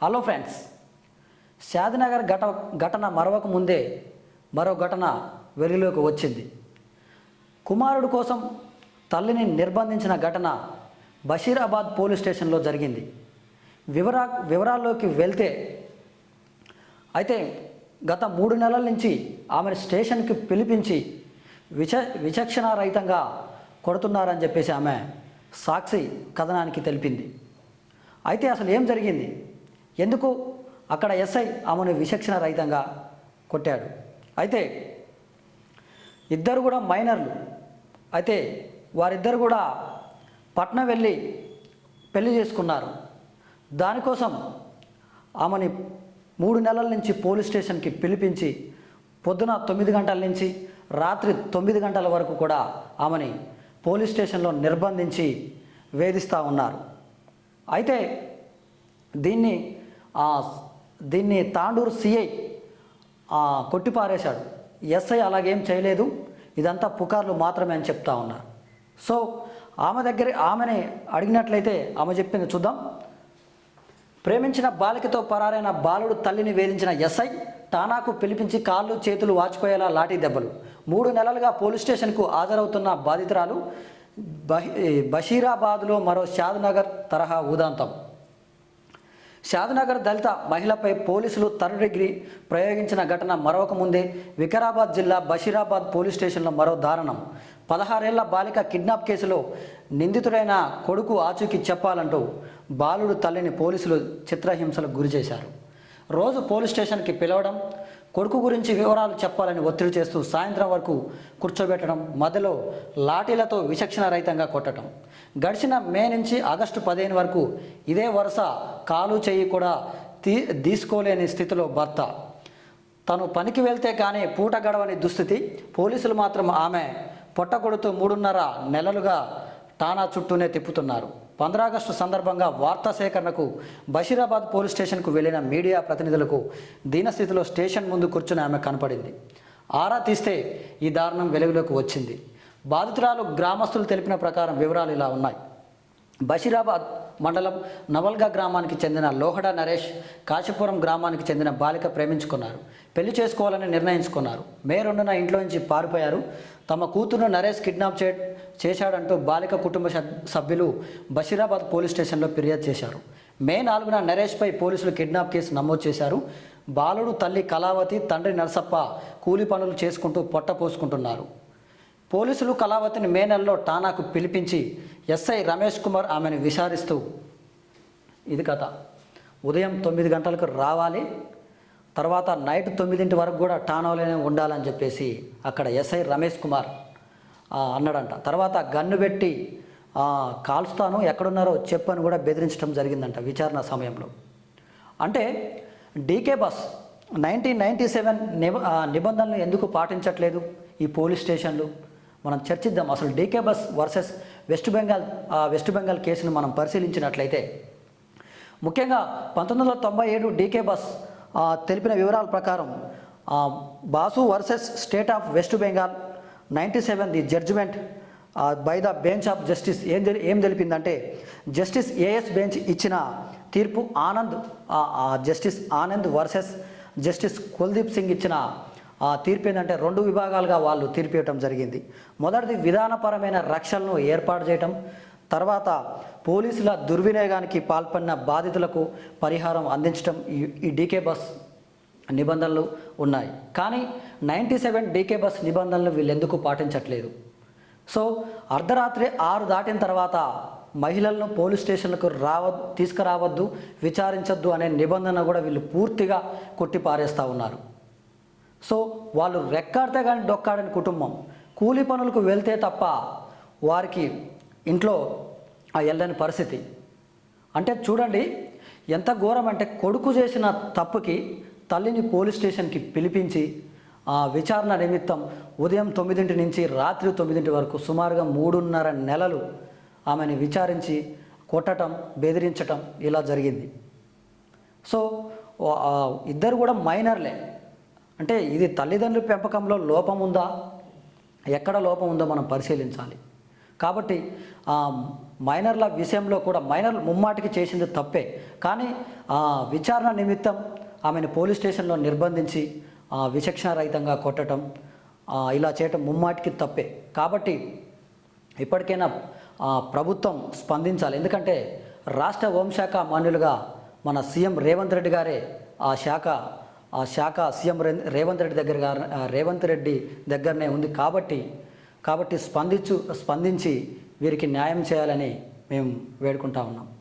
Hello friends Shadnagar ఘట ఘటన మరవక ముందే మరో ఘటన వెలుగులోకి వచ్చింది. కుమారుడు కోసం తల్లిని నిర్బంధించిన ఘటన బషీరాబాద్ పోలీస్ స్టేషన్లో జరిగింది. వివరా వివరాల్లోకి వెళ్తే అయితే గత మూడు నెలల నుంచి ఆమెను స్టేషన్కి పిలిపించి విచ విచక్షణారహితంగా కొడుతున్నారని చెప్పేసి ఆమె సాక్షి కథనానికి తెలిపింది. అయితే అసలు ఏం జరిగింది? ఎందుకు? అక్కడ ఎస్ఐ ఆమెను విచక్షణ రహితంగా కొట్టాడు. అయితే ఇద్దరు కూడా మైనర్లు. అయితే వారిద్దరు కూడా పట్నం వెళ్ళి పెళ్ళి చేసుకున్నారు. దానికోసం ఆమెని మూడు నెలల నుంచి పోలీస్ స్టేషన్కి పిలిపించి పొద్దున తొమ్మిది గంటల నుంచి రాత్రి తొమ్మిది గంటల వరకు కూడా ఆమెని పోలీస్ స్టేషన్లో నిర్బంధించి వేధిస్తూ ఉన్నారు. అయితే దీన్ని దీన్ని తాండూరు సిఐ కొట్టిపారేశాడు. ఎస్ఐ అలాగేం చేయలేదు. ఇదంతా పుకార్లు మాత్రమే అని చెప్తా ఉన్నారు. సో ఆమె దగ్గర ఆమెని అడిగినట్లయితే ఆమె చెప్పింది చూద్దాం. ప్రేమించిన బాలికతో పరారైన బాలుడు తల్లిని వేధించిన ఎస్ఐ తానాకు పిలిపించి కాళ్ళు చేతులు వాచిపోయేలా లాఠీ దెబ్బలు. మూడు నెలలుగా పోలీస్ స్టేషన్కు హాజరవుతున్న బాధితురాలు బహి బషీరాబాద్లో మరో షాద్నగర్ తరహా ఉదాంతం షాద్నగర్ దళిత మహిళపై పోలీసులు థర్డ్ డిగ్రీ ప్రయోగించిన ఘటన మరొక ముందే వికారాబాద్ జిల్లా బషీరాబాద్ పోలీస్ స్టేషన్లో మరో దారుణం. పదహారేళ్ళ బాలిక కిడ్నాప్ కేసులో నిందితుడైన కొడుకు ఆచూకీ చెప్పాలంటూ బాలుడు తల్లిని పోలీసులు చిత్రహింసలకు గురి చేశారు రోజు పోలీస్ స్టేషన్కి పిలవడం కొడుకు గురించి వివరాలు చెప్పాలని ఒత్తిడి చేస్తూ సాయంత్రం వరకు కూర్చోబెట్టడం మధ్యలో లాఠీలతో విచక్షణ రహితంగా కొట్టడం. గడిచిన మే నుంచి ఆగస్టు పదిహేను వరకు ఇదే వరుస కాలు చెయ్యి కూడా తీ తీసుకోలేని స్థితిలో భర్త. తను పనికి వెళ్తే కానీ పూట గడవని దుస్థితి. పోలీసులు మాత్రం ఆమె పొట్టకొడుతూ మూడున్నర నెలలుగా టానా చుట్టూనే తిప్పుతున్నారు. పంద్రాగస్టు సందర్భంగా వార్తా సేకరణకు బషీరాబాద్ పోలీస్ స్టేషన్కు వెళ్ళిన మీడియా ప్రతినిధులకు దీనస్థితిలో స్టేషన్ ముందు కూర్చుని ఆమె కనపడింది. ఆరా తీస్తే ఈ దారుణం వెలుగులోకి వచ్చింది. బాధితురాలు గ్రామస్తులు తెలిపిన ప్రకారం వివరాలు ఇలా ఉన్నాయి. బషీరాబాద్ మండలం నవల్గా గ్రామానికి చెందిన లోహడ నరేష్ కాశీపురం గ్రామానికి చెందిన బాలిక ప్రేమించుకున్నారు. పెళ్ళి చేసుకోవాలని నిర్ణయించుకున్నారు. మే రెండున ఇంట్లో నుంచి పారిపోయారు. తమ కూతురును నరేష్ కిడ్నాప్ చే చేశాడంటూ బాలిక కుటుంబ సభ్యులు బషీరాబాద్ పోలీస్ స్టేషన్లో ఫిర్యాదు చేశారు. మే నాలుగున నరేష్పై పోలీసులు కిడ్నాప్ కేసు నమోదు చేశారు. బాలుడు తల్లి కళావతి తండ్రి నరసప్ప కూలి పనులు చేసుకుంటూ పొట్ట పోసుకుంటున్నారు. పోలీసులు కళావతిని మే నెలలో టానాకు పిలిపించి ఎస్ఐ రమేష్ కుమార్ ఆమెను విచారిస్తూ ఇది కథ. ఉదయం తొమ్మిది గంటలకు రావాలి తర్వాత నైట్ తొమ్మిదింటి వరకు కూడా టానోలోనే ఉండాలని చెప్పేసి అక్కడ ఎస్ఐ రమేష్ కుమార్ అన్నాడంట. తర్వాత గన్ను పెట్టి కాల్స్తాను ఎక్కడున్నారో చెప్పని కూడా బెదిరించడం జరిగిందంట విచారణ సమయంలో. అంటే DK Basu nineteen ninety seven నిబ ఆ, నిబంధనలు ఎందుకు పాటించట్లేదు ఈ పోలీస్ స్టేషన్లు? మనం చర్చిద్దాం. అసలు DK Basu versus West Bengal ఆ, వెస్ట్ బెంగాల్ కేసును మనం పరిశీలించినట్లయితే ముఖ్యంగా పంతొమ్మిది వందల తొంభై ఏడు డీకే బస్ తెలిపిన వివరాల ప్రకారం Basu versus state of West Bengal ninety seven the judgement by the bench of justice. ఏం తెలి ఏం తెలిపిందంటే జస్టిస్ ఏఎస్ బెంచ్ ఇచ్చిన తీర్పు Anand justice Anand versus justice Kuldip Singh ఇచ్చిన ఆ తీర్పు ఏంటంటే రెండు విభాగాలుగా వాళ్ళు తీర్పు ఇవ్వటం జరిగింది. మొదటిది విధానపరమైన రక్షణను ఏర్పాటు చేయటం తర్వాత పోలీసుల దుర్వినియోగానికి పాల్పడిన బాధితులకు పరిహారం అందించడం ఈ ఈ డీకే బస్ నిబంధనలు ఉన్నాయి. కానీ నైంటీ సెవెన్ డీకే బస్ నిబంధనలు వీళ్ళు ఎందుకు పాటించట్లేదు? సో అర్ధరాత్రి ఆరు దాటిన తర్వాత మహిళలను పోలీస్ స్టేషన్లకు రావ తీసుకురావద్దు విచారించొద్దు అనే నిబంధన కూడా వీళ్ళు పూర్తిగా కొట్టిపారేస్తూ ఉన్నారు. సో వాళ్ళు రెక్కాడితే కానీ డొక్కాడని కుటుంబం. కూలి పనులకు వెళ్తే తప్ప వారికి ఇంట్లో ఆ వెళ్ళని పరిస్థితి. అంటే చూడండి ఎంత ఘోరం అంటే కొడుకు చేసిన తప్పుకి తల్లిని పోలీస్ స్టేషన్కి పిలిపించి ఆ విచారణ నిమిత్తం ఉదయం తొమ్మిదింటి నుంచి రాత్రి తొమ్మిదింటి వరకు సుమారుగా మూడున్నర నెలలు ఆమెని విచారించి కొట్టటం బెదిరించటం ఇలా జరిగింది. సో ఇద్దరు కూడా మైనర్లే. అంటే ఇది తల్లిదండ్రుల పెంపకంలో లోపం ఉందా? ఎక్కడ లోపం ఉందో మనం పరిశీలించాలి. కాబట్టి మైనర్ల విషయంలో కూడా మైనర్లు ముమ్మాటికి చేసింది తప్పే. కానీ ఆ, విచారణ నిమిత్తం ఆమెను పోలీస్ స్టేషన్లో నిర్బంధించి ఆ, విచక్షణ రహితంగా కొట్టడం ఇలా చేయటం ముమ్మాటికి తప్పే. కాబట్టి ఇప్పటికైనా ప్రభుత్వం స్పందించాలి. ఎందుకంటే రాష్ట్ర హోంశాఖ మాన్యులుగా మన సీఎం రేవంత్ రెడ్డి గారే ఆ శాఖ ఆ శాఖ సీఎం రేవంత్ రెడ్డి దగ్గర గారు- రేవంత్ రెడ్డి దగ్గరనే ఉంది కాబట్టి కాబట్టి స్పందించు స్పందించి వీరికి న్యాయం చేయాలని మేము వేడుకుంటా ఉన్నాం.